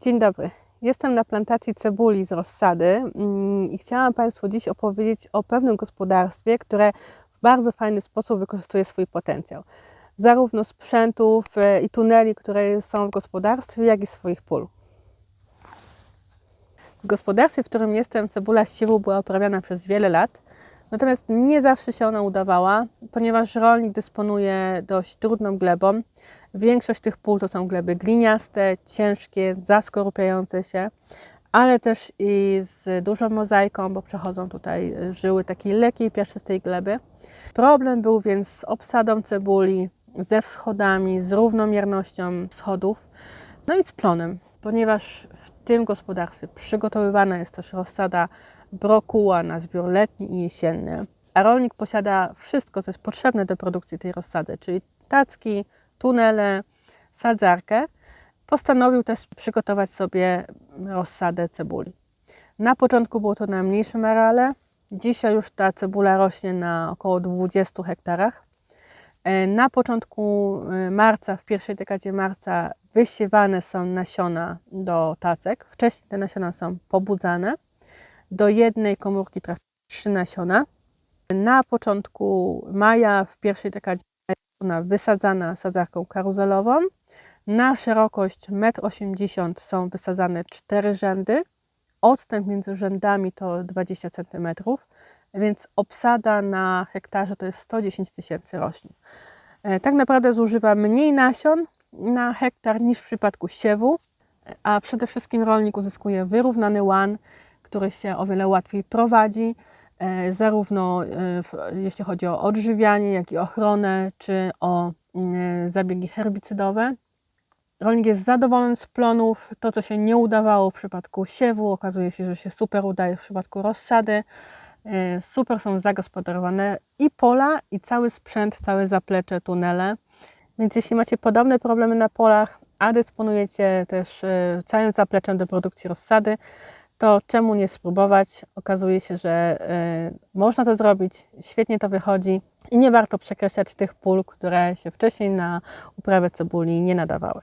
Dzień dobry. Jestem na plantacji cebuli z rozsady mm, i chciałam Państwu dziś opowiedzieć o pewnym gospodarstwie, które w bardzo fajny sposób wykorzystuje swój potencjał. Zarówno sprzętów i tuneli, które są w gospodarstwie, jak i swoich pól. W gospodarstwie, w którym jestem, cebula z siewu była uprawiana przez wiele lat. Natomiast nie zawsze się ona udawała, ponieważ rolnik dysponuje dość trudną glebą. Większość tych pól to są gleby gliniaste, ciężkie, zaskorupiające się, ale też i z dużą mozaiką, bo przechodzą tutaj żyły takiej lekkiej, piaszczystej gleby. Problem był więc z obsadą cebuli, ze wschodami, z równomiernością schodów, no i z plonem, ponieważ w tym gospodarstwie przygotowywana jest też rozsada brokuła na zbiór letni i jesienny, a rolnik posiada wszystko, co jest potrzebne do produkcji tej rozsady, czyli tacki, tunele, sadzarkę, postanowił też przygotować sobie rozsadę cebuli. Na początku było to na mniejszym areale, dzisiaj już ta cebula rośnie na około 20 hektarach. E, Na początku e, marca, w pierwszej dekadzie marca, wysiewane są nasiona do tacek. Wcześniej te nasiona są pobudzane. Do jednej komórki trafi trzy nasiona. Na początku maja, w pierwszej dekadzie ona wysadzana sadzarką karuzelową. Na szerokość 1,80 m są wysadzane cztery rzędy. Odstęp między rzędami to 20 cm, więc obsada na hektarze to jest 110 tysięcy roślin. E, Tak naprawdę zużywa mniej nasion na hektar niż w przypadku siewu, a przede wszystkim rolnik uzyskuje wyrównany łan, który się o wiele łatwiej prowadzi, zarówno e, jeśli chodzi o odżywianie, jak i ochronę, czy o mm, zabiegi herbicydowe. Rolnik jest zadowolony z plonów. To, co się nie udawało w przypadku siewu, okazuje się, że się super udaje w przypadku rozsady. E, Super są zagospodarowane i pola, i cały sprzęt, całe zaplecze, tunele. Więc jeśli macie podobne problemy na polach, a dysponujecie też e, całym zapleczem do produkcji rozsady, to czemu nie spróbować? Okazuje się, że e, można to zrobić, świetnie to wychodzi i nie warto przekreślać tych pól, które się wcześniej na uprawę cebuli nie nadawały.